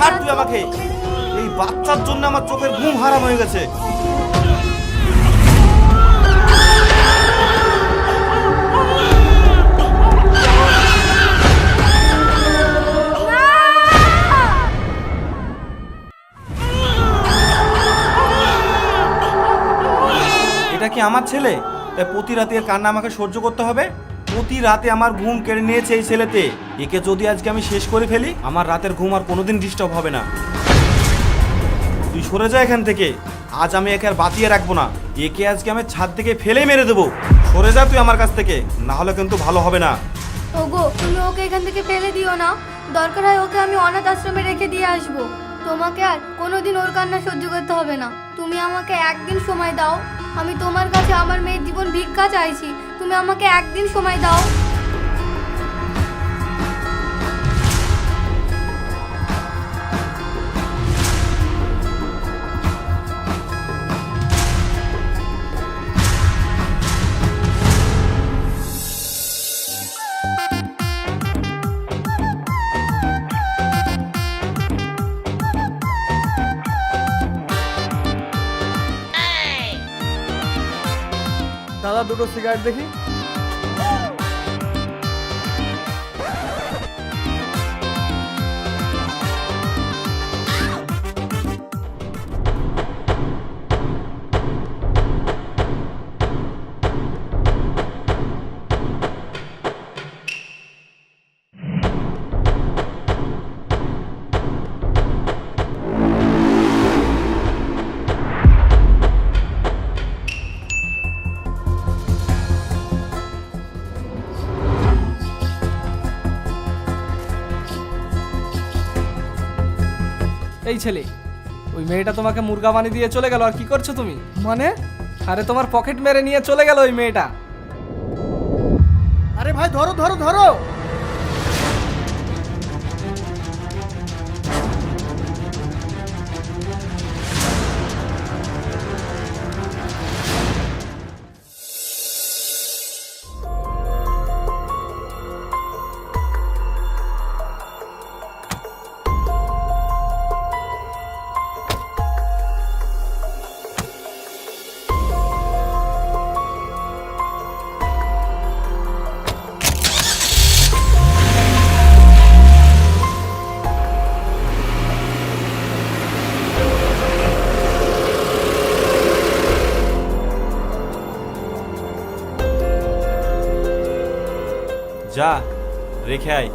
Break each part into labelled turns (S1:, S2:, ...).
S1: ছাড়
S2: তুই
S1: আমাকে।
S2: এই বাচ্চার জন্য আমার চোখের ঘুম হারাম হয়ে গেছে। এটা কি আমার ছেলে? তাই প্রতি রাতে কান্না আমাকে সহ্য করতে হবে? প্রতি রাতে আমার ঘুম কেড়ে নিয়েছে এই ছেলেতে। একে যদি আজকে আমি শেষ করে ফেলি, আমার রাতের ঘুম আর কোনোদিন ডিস্টার্ব হবে না। তুই সরে যা এখান থেকে। আজ আমি একে আর বাঁচিয়ে রাখব না। একে আজকে আমি ছাদ থেকে ফেলে মেরে দেবো। সরে যা তুই আমার কাছ থেকে। না হলে কিন্তু ভালো হবে না।
S1: ওগো, তুমি ওকে এখান থেকে ফেলে দিও না। দরকার হয় ওকে আমি অনাথ আশ্রমে রেখে দিয়ে আসব। তোমাকে আর কোনোদিন ওর কান্না সহ্য করতে হবে না। তুমি আমাকে একদিন সময় দাও। আমি তোমার কাছে আমার মেয়ের জীবন ভিক্ষা চাইছি। তুমি আমাকে একদিন সময় দাও।
S3: দাদা দুটো সিগারেট দেখি এই ছেলে ওই মেয়েটা তোমাকে মুরগা বানিয়ে দিয়ে চলে গেল আর কি করছ তুমি? মানে? আরে তোমার পকেট মেরে নিয়ে চলে গেল ওই মেয়েটা।
S4: আরে ভাই ধরো ধরো ধরো।
S2: রেখে আয়।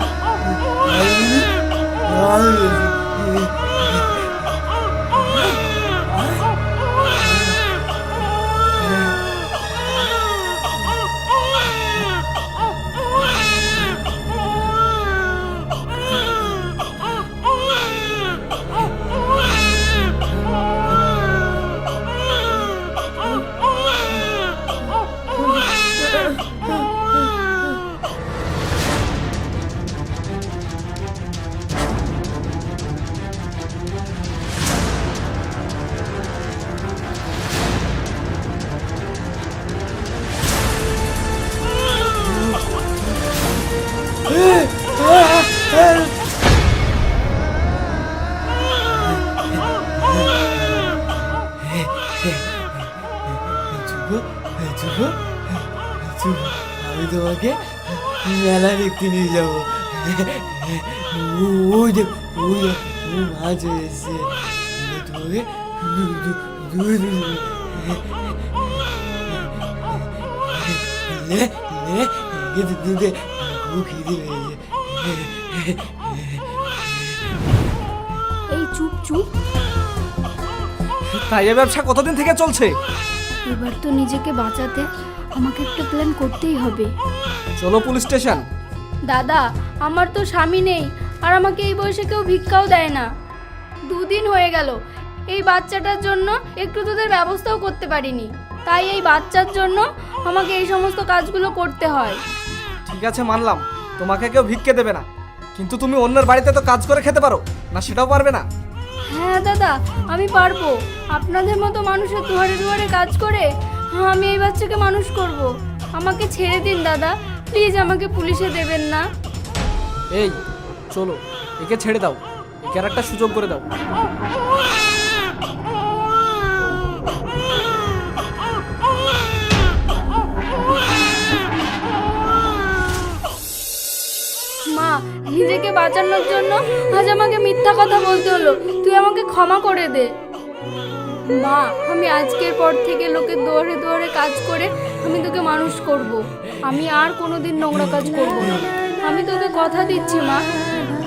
S1: 아유, 아유,
S5: 아유. মেলা দেখতে নিয়ে যাব ওই ওই মাছ এসছে তোমাকে দুধে খিদে
S6: এই চুপ চুপ।
S7: তাই ব্যবসা কতদিন থেকে চলছে?
S6: এবার তো নিজেকে বাঁচাতে আমাকে একটা প্ল্যান করতেই হবে।
S7: চলো পুলিশ স্টেশন।
S6: দাদা আমার তো স্বামী নেই আর আমাকে এই বয়সে কেউ ভিক্ষাও দেয় না। দুদিন হয়ে গেল এই বাচ্চাটার জন্য একটু তোদের ব্যবস্থাও করতে পারিনি। তাই এই বাচ্চার জন্য আমাকে এই সমস্ত কাজগুলো করতে হয়।
S7: ঠিক আছে মানলাম। তোমাকে কেউ ভিক্ষে দেবে না। কিন্তু তুমি অন্যের বাড়িতে তো কাজ করে খেতে পারো না সেটাও পারবে না।
S6: হ্যাঁ দাদা আমি পারব। আপনাদের মতো মানুষের দুয়ারে দুয়ারে কাজ করে হ্যাঁ, আমি এই বাচ্চাকে মানুষ করব। আমাকে ছেড়ে দিন দাদা প্লিজ আমাকে পুলিশে দেবেন না।
S7: এই চলো একে ছেড়ে দাও। একে আর একটা সুযোগ করে দাও।
S6: মা নিজেকে বাঁচানোর জন্য আজ আমাকে মিথ্যা কথা বলতে হলো। তুই আমাকে ক্ষমা করে দে। মা আমি আজকের পর থেকে লোকে দুয়ারে দুয়ারে কাজ করে আমি তোকে মানুষ করব। আমি আর কোনোদিন নোংরা কাজ করব না। আমি তোকে কথা দিচ্ছি, মা।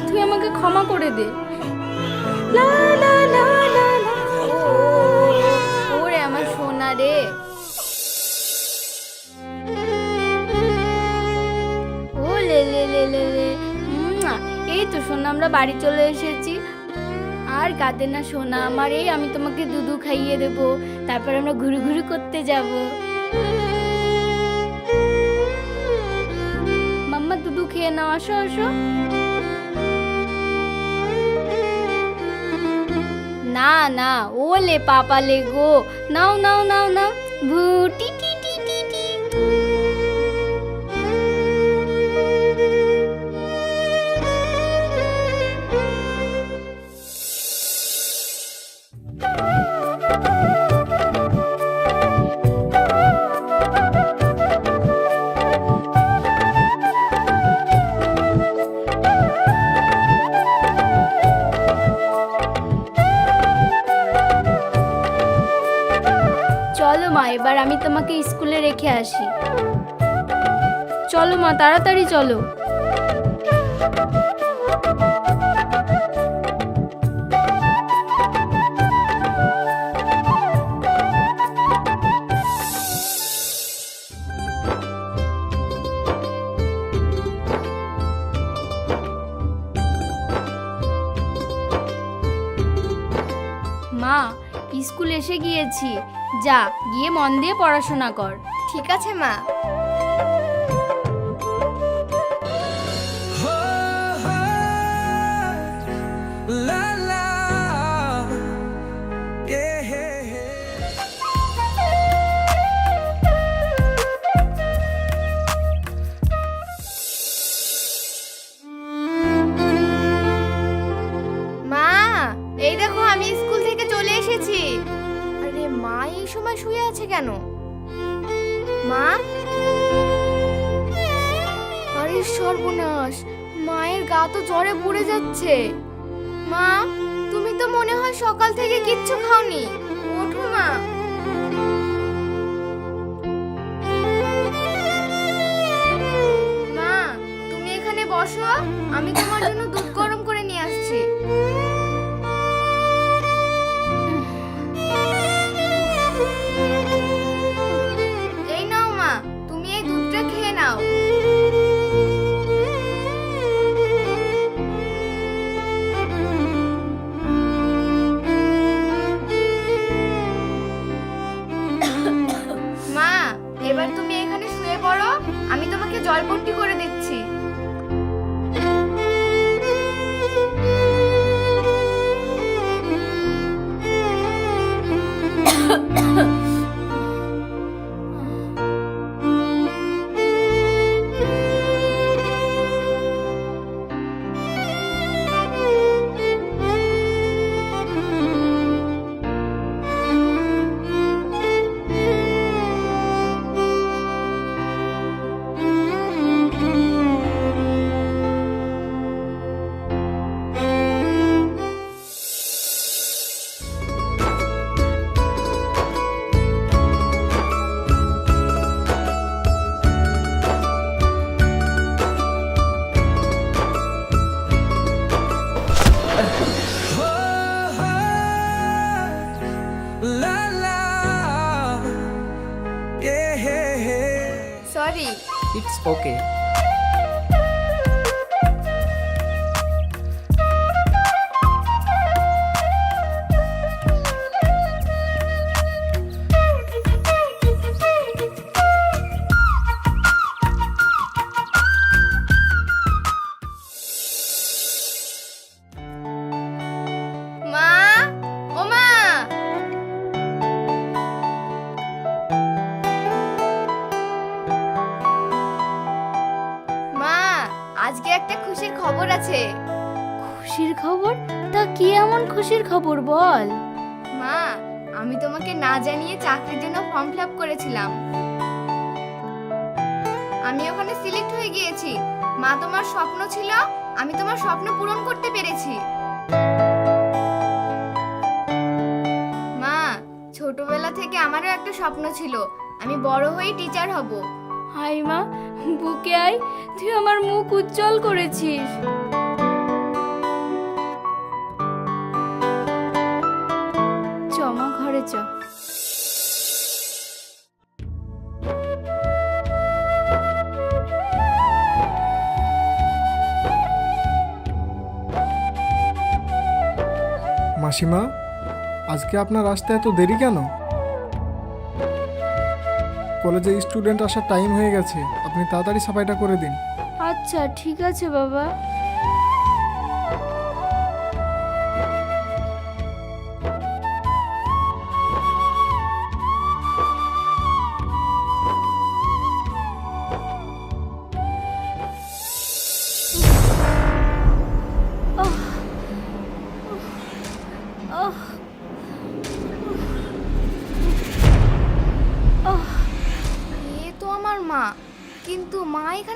S6: তুই আমাকে ক্ষমা করে দে। ওরে আমার সোনা রে। ও লে লে লে লে লে। এই তো সোনা, আমরা বাড়ি চলে এসেছি। আর কাঁদে না সোনা, আমার এই আমি তোমাকে দুধু খাইয়ে দেবো। তারপর আমরা ঘুরু ঘুরু করতে যাব। খেয়ে নাও, আসো আসো। না না, ওলে পাপালে গো। নাও নাও নাও নাও। ভুটি টি টি টি টি। আসি। চলো মা, তাড়াতাড়ি চলো। মা, স্কুল এসে গিয়েছি। যা, গিয়ে মন দিয়ে পড়াশোনা কর। ঠিক আছে মা।
S8: it's okay. আজকে একটা খুশির খবর আছে।
S6: খুশির খবর? তা কি এমন খুশির খবর বল?
S8: মা আমি তোমাকে না জানিয়ে চাকরির জন্য ফর্ম ফিল করেছিলাম। আমি ওখানে সিলেক্ট হয়ে গিয়েছি। মা তোমার স্বপ্ন ছিল আমি তোমার স্বপ্ন পূরণ করতে পেরেছি। মা ছোটবেলা থেকে আমারও একটা স্বপ্ন ছিল আমি বড় হয়ে টিচার হব।
S6: হাই মা বুকে আয়, তুই আমার মুখ উজ্জ্বল করেছিস।
S9: মাসিমা, আজকে আপনার আসতে এত দেরি কেন? কলেজে স্টুডেন্ট আসার টাইম হয়ে গেছে আপনি তাড়াতাড়ি সাফাইটা করে দিন।
S6: আচ্ছা ঠিক আছে বাবা।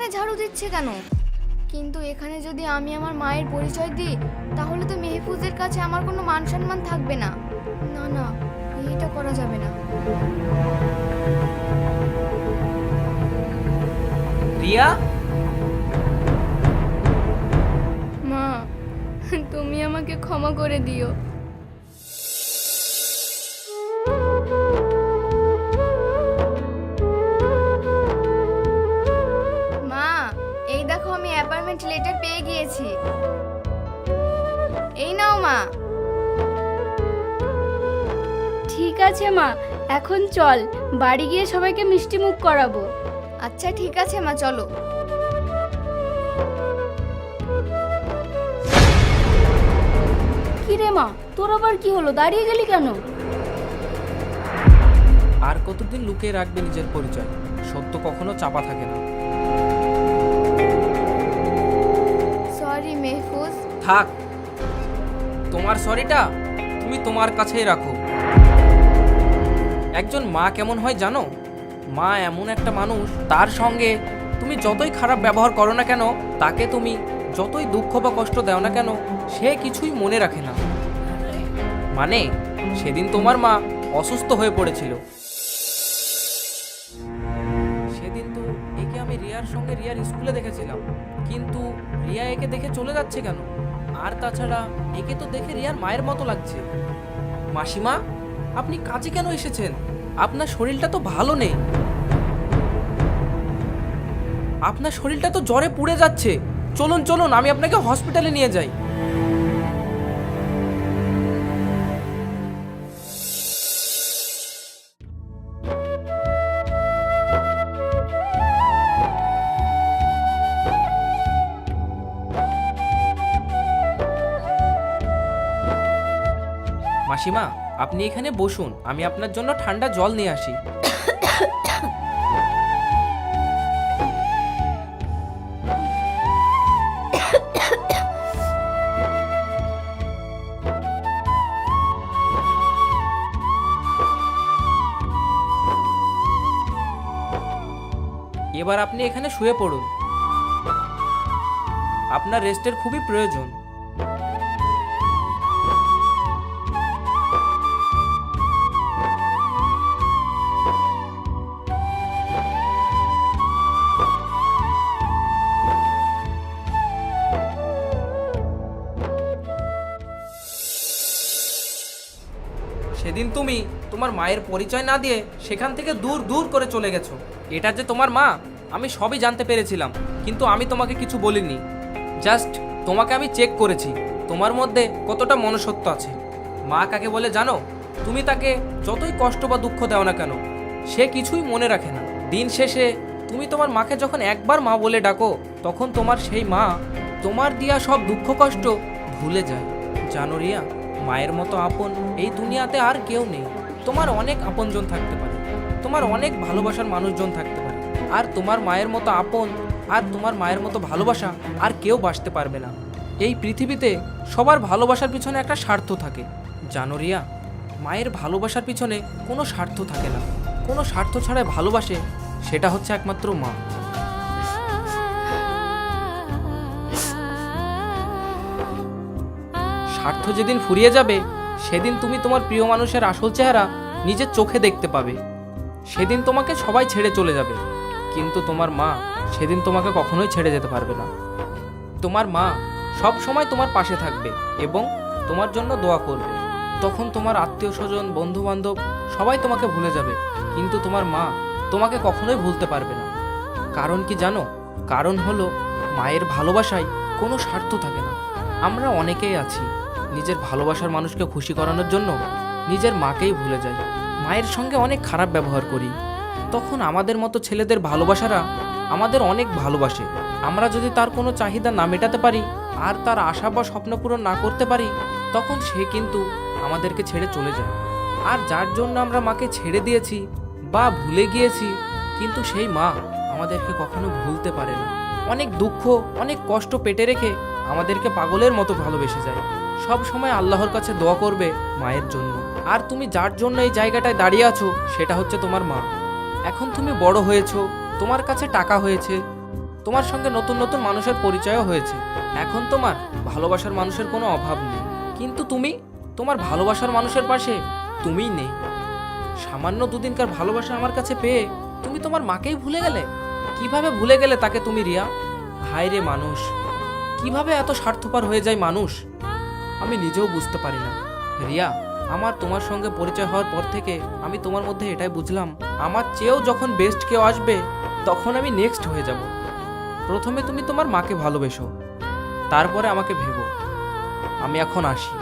S8: এখানে ঝাড়ু দিচ্ছে কেন? কিন্তু এখানে যদি আমি আমার মায়ের পরিচয় দিই তাহলে তো মেহফুজের কাছে আমার কোনো মান সম্মান থাকবে না। না না এটা করা যাবে না।
S7: রিয়া?
S8: মা তুমি আমাকে ক্ষমা করে দিও।
S6: আছে মা। এখন চল বাড়ি গিয়ে সবাইকে মিষ্টি মুখ করাবো।
S8: আচ্ছা ঠিক আছে মা চলো।
S6: কি রে মা তোর আবার কি হলো? দাঁড়িয়ে গেলি কেন?
S7: আর কতদিন লুকিয়ে রাখবে নিজের পরিচয়? সত্য কখনো চাপা থাকে না।
S8: সরি মেহফুজ।
S7: থাক। তোমার সরিটা তুমি তোমার কাছেই রাখো। একজন মা কেমন হয় জানো? মা এমন একটা মানুষ, তার সঙ্গে তুমি যতই খারাপ ব্যবহার করো না কেন, তাকে তুমি যতই দুঃখ বা কষ্ট দাও না কেন, সে কিছুই মনে রাখে না। মানে সেদিন তোমার মা অসুস্থ হয়ে পড়েছিল। সেদিন তো একে আমি রিয়ার সঙ্গে রিয়ার স্কুলে দেখেছিলাম। কিন্তু রিয়া একে দেখে চলে যাচ্ছে কেন? আর তাছাড়া একে তো দেখে রিয়ার মায়ের মতো লাগছে। মাসিমা আপনি কাজে কেন এসেছেন? আপনার শরীরটা তো ভালো নেই। আপনার শরীরটা তো জ্বরে পুড়ে যাচ্ছে। চলুন চলুন, আমি আপনাকে হসপিটালে নিয়ে যাই। মাসিমা আপনি এখানে বসুন, আমি আপনার জন্য ঠান্ডা জল নিয়ে আসি। এবার আপনি এখানে শুয়ে পড়ুন। আপনার রেস্টের খুবই প্রয়োজন। তোমার মায়ের পরিচয় না দিয়ে সেখান থেকে দূর দূর করে চলে গেছো। এটা যে তোমার মা, আমি সবই জানতে পেরেছিলাম, কিন্তু আমি তোমাকে কিছু বলিনি। জাস্ট তোমাকে আমি চেক করেছি, তোমার মধ্যে কতটা মনুষ্যত্ব আছে। মা কাকে বলে জানো? তুমি তাকে যতই কষ্ট বা দুঃখ দাও না কেন, সে কিছুই মনে রাখে না। দিন শেষে তুমি তোমার মাকে যখন একবার মা বলে ডাকো, তখন তোমার সেই মা তোমার দিয়া সব দুঃখ, কষ্ট ভুলে যায়। জানো রিয়া, মায়ের মতো আপন এই দুনিয়াতে আর কেউ নেই। তোমার অনেক আপনজন থাকতে পারে, তোমার অনেক ভালোবাসার মানুষজন থাকতে পারে। আর তোমার মায়ের মতো আপন, আর তোমার মায়ের মতো ভালোবাসা আর কেউ বাসতে পারবে না। এই পৃথিবীতে সবার ভালোবাসার পিছনে একটা স্বার্থ থাকে। জানো রিয়া, মায়ের ভালোবাসার পিছনে কোনো স্বার্থ থাকে না। কোনো স্বার্থ ছাড়াই ভালোবাসে, সেটা হচ্ছে একমাত্র মা। স্বার্থ যেদিন ফুরিয়ে যাবে সেদিন তুমি তোমার প্রিয় মানুষের আসল চেহারা নিজের চোখে দেখতে পাবে। সেদিন তোমাকে সবাই ছেড়ে চলে যাবে। কিন্তু তোমার মা সেদিন তোমাকে কখনোই ছেড়ে যেতে পারবে না। তোমার মা সব সময় তোমার পাশে থাকবে এবং তোমার জন্য দোয়া করবে। তখন তোমার আত্মীয় স্বজন বন্ধু বান্ধব সবাই তোমাকে ভুলে যাবে। কিন্তু তোমার মা তোমাকে কখনোই ভুলতে পারবে না। কারণ কি জানো? কারণ হলো মায়ের ভালোবাসায় কোনো স্বার্থ থাকে না। আমরা অনেকেই আছি। নিজের ভালোবাসার মানুষকে খুশি করানোর জন্য নিজের মাকেই ভুলে যাই। মায়ের সঙ্গে অনেক খারাপ ব্যবহার করি। তখন আমাদের মতো ছেলেদের ভালোবাসারা আমাদের অনেক ভালোবাসে। আমরা যদি তার কোনো চাহিদা না মেটাতে পারি আর তার আশা বা স্বপ্ন পূরণ না করতে পারি, তখন সে কিন্তু আমাদেরকে ছেড়ে চলে যায়। আর যার জন্য আমরা মাকে ছেড়ে দিয়েছি বা ভুলে গিয়েছি, কিন্তু সেই মা আমাদেরকে কখনো ভুলতে পারে না। অনেক দুঃখ, অনেক কষ্ট পেটে রেখে আমাদেরকে পাগলের মতো ভালোবেসে যায়। সব সময় আল্লাহর কাছে দোয়া করবে মায়ের জন্য। আর তুমি যার জন্য এই জায়গাটায় দাঁড়িয়ে আছো, সেটা হচ্ছে তোমার মা। এখন তুমি বড় হয়েছো, তোমার কাছে টাকা হয়েছে, তোমার সঙ্গে নতুন নতুন মানুষের পরিচয়ও হয়েছে। এখন তোমার ভালোবাসার মানুষের কোনো অভাব নেই। কিন্তু তুমি, তোমার ভালোবাসার মানুষের পাশে তুমিই নেই। সামান্য দুদিনকার ভালোবাসা আমার কাছে পেয়ে তুমি তোমার মাকেই ভুলে গেলে? কীভাবে ভুলে গেলে তাকে তুমি রিয়া? হায় রে মানুষ, কীভাবে এত স্বার্থপর হয়ে যায় মানুষ? আমি নিজেও বুঝতে পারি না। রিয়া, আমার তোমার সঙ্গে পরিচয় হওয়ার পর থেকে আমি তোমার মধ্যে এটাই বুঝলাম। আমার চেয়েও যখন বেস্ট কেউ আসবে, তখন আমি নেক্সট হয়ে যাব। প্রথমে তুমি তোমার মাকে ভালোবেসো, তারপরে আমাকে ভেবো। আমি এখন আসি।